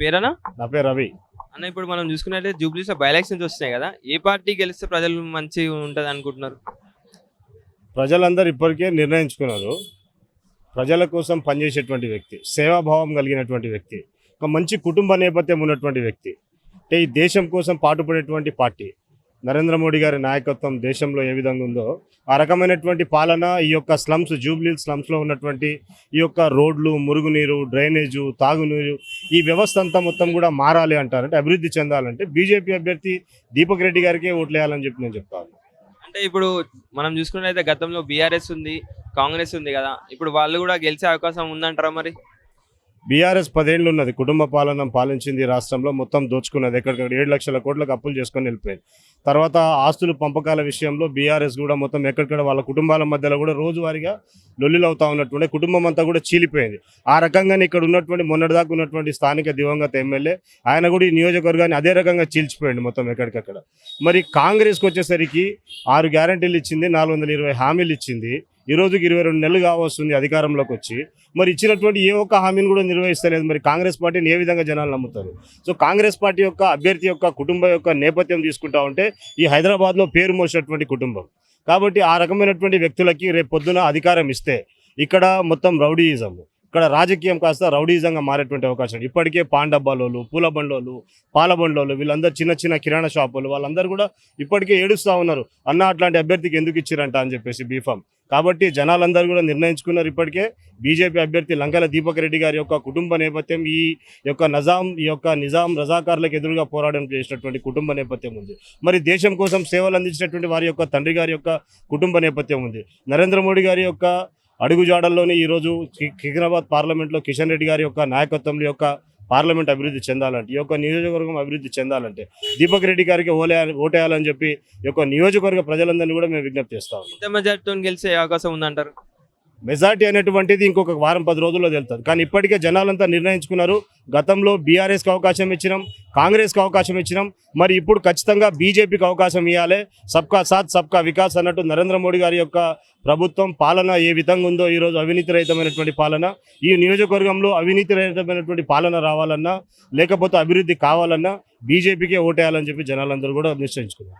పేరేనా? నా పేరు రవి. అన్న ఇప్పుడు మనం చూసుకున్నట్లయితే జూబ్లీస్ బై ఎలక్షన్స్ వస్తున్నాయి కదా ఏ పార్టీ గెలిస్తే ప్రజలు మంచి ఉంటది అనుకుంటున్నారు? ప్రజలందరూ ఇప్పటికే నిర్ణయించుకున్నారు. ప్రజల కోసం పనిచేసేటువంటి వ్యక్తి సేవాభావం కలిగినటువంటి వ్యక్తి ఒక మంచి కుటుంబ నేపథ్యం ఉన్నటువంటి వ్యక్తి అంటే ఈ దేశం కోసం పాటుపడేటువంటి పార్టీ. నరేంద్ర మోడీ గారి నాయకత్వం దేశంలో ఏ విధంగా ఉందో ఆ రకమైనటువంటి పాలన ఈ యొక్క స్లమ్స్ జూబ్లీ స్లమ్స్లో ఉన్నటువంటి ఈ యొక్క రోడ్లు మురుగునీరు డ్రైనేజు తాగునీరు ఈ వ్యవస్థ అంతా మొత్తం కూడా మారాలి అంటారు అంటే అభివృద్ధి చెందాలంటే బీజేపీ అభ్యర్థి దీపక్ రెడ్డి గారికే ఓట్లేయాలని చెప్పి నేను చెప్తాను అంటే ఇప్పుడు మనం చూసుకున్నట్లయితే గతంలో బీఆర్ఎస్ ఉంది కాంగ్రెస్ ఉంది కదా. ఇప్పుడు వాళ్ళు కూడా గెలిచే అవకాశం ఉందంటారా మరి? బీఆర్ఎస్ పదేళ్ళు ఉన్నది కుటుంబ పాలన పాలించింది ఈ రాష్ట్రంలో మొత్తం దోచుకున్నది ఎక్కడికక్కడ. ఏడు లక్షల కోట్లకు అప్పులు చేసుకొని వెళ్ళిపోయింది. తర్వాత ఆస్తులు పంపకాల విషయంలో బీఆర్ఎస్ కూడా మొత్తం ఎక్కడికక్కడ వాళ్ళ కుటుంబాల మధ్యలో కూడా రోజువారీగా లొల్లులు అవుతా ఉన్నటువంటి కుటుంబం అంతా కూడా చీలిపోయింది. ఆ రకంగానే ఇక్కడ ఉన్నటువంటి మొన్నటిదాకా ఉన్నటువంటి స్థానిక దివంగత ఎమ్మెల్యే ఆయన కూడా ఈ నియోజకవర్గాన్ని అదే రకంగా చీల్చిపోయింది మొత్తం ఎక్కడికక్కడ. మరి కాంగ్రెస్కి వచ్చేసరికి ఆరు గ్యారంటీలు ఇచ్చింది నాలుగు వందల ఇరవై హామీలు ఇచ్చింది. ఈ రోజుకి ఇరవై రెండు నెలలు కావస్తుంది అధికారంలోకి వచ్చి. మరి ఇచ్చినటువంటి ఏ ఒక్క హామీని కూడా నిర్వహిస్తలేదు. మరి కాంగ్రెస్ పార్టీని ఏ విధంగా జనాలు నమ్ముతారు? సో కాంగ్రెస్ పార్టీ యొక్క అభ్యర్థి యొక్క కుటుంబం యొక్క నేపథ్యం తీసుకుంటా ఉంటే ఈ హైదరాబాద్లో పేరు మోసినటువంటి కుటుంబం. కాబట్టి ఆ రకమైనటువంటి వ్యక్తులకి రేపు పొద్దున అధికారం ఇస్తే ఇక్కడ మొత్తం రౌడీయిజం ఇక్కడ రాజకీయం కాస్త రౌడీజంగా మారేటువంటి అవకాశం. ఇప్పటికే పాండబ్బాలోళ్ళు పూల బండ్లోళ్ళు పాల వీళ్ళందరూ చిన్న చిన్న కిరాణా షాపులు వాళ్ళందరూ కూడా ఇప్పటికే ఏడుస్తూ ఉన్నారు. అన్న అట్లాంటి అభ్యర్థికి ఎందుకు ఇచ్చారంట అని చెప్పేసి బీఫామ్. కాబట్టి జనాలందరూ కూడా నిర్ణయించుకున్నారు ఇప్పటికే. బీజేపీ అభ్యర్థి లంకల దీపక్ రెడ్డి గారి యొక్క కుటుంబ నేపథ్యం ఈ యొక్క నజాం ఈ యొక్క నిజాం రజాకారులకు ఎదురుగా పోరాటం చేసినటువంటి కుటుంబ నేపథ్యం ఉంది. మరి దేశం కోసం సేవలు అందించినటువంటి వారి యొక్క తండ్రి గారి యొక్క కుటుంబ నేపథ్యం ఉంది. నరేంద్ర మోడీ గారి యొక్క అడుగుజాడల్లోనే ఈరోజు సికింద్రాబాద్ పార్లమెంట్లో కిషన్ రెడ్డి గారి యొక్క నాయకత్వంలో యొక్క పార్లమెంట్ అభివృద్ధి చెందాలంటే ఈ యొక్క నియోజకవర్గం అభివృద్ధి చెందాలంటే దీపక్ రెడ్డి గారికి ఓలే ఓటేయాలని చెప్పి ఈ యొక్క నియోజకవర్గ ప్రజలందరినీ కూడా మేము విజ్ఞప్తి చేస్తాం ఎంత మెజార్టీతో గెలిచే అవకాశం ఉందంటారు? మెజార్టీ అనేటువంటిది ఇంకొక వారం పది రోజుల్లో తెలుస్తుంది. కానీ ఇప్పటికే జనాలంతా నిర్ణయించుకున్నారు. గతంలో బీఆర్ఎస్కి అవకాశం ఇచ్చినాం కాంగ్రెస్కి అవకాశం ఇచ్చినాం. మరి ఇప్పుడు ఖచ్చితంగా బీజేపీకి అవకాశం ఇవ్వాలి సబ్కా సాత్ సబ్కా వికాస్ అన్నట్టు నరేంద్ర మోడీ గారి యొక్క ప్రభుత్వం పాలన ఏ విధంగా ఉందో ఈరోజు అవినీతి రహితమైనటువంటి పాలన ఈ నియోజకవర్గంలో అవినీతి రహితమైనటువంటి పాలన రావాలన్నా లేకపోతే అభివృద్ధి కావాలన్నా బీజేపీకే ఓటేయాలని చెప్పి జనాలందరూ కూడా నిశ్చయించుకున్నారు.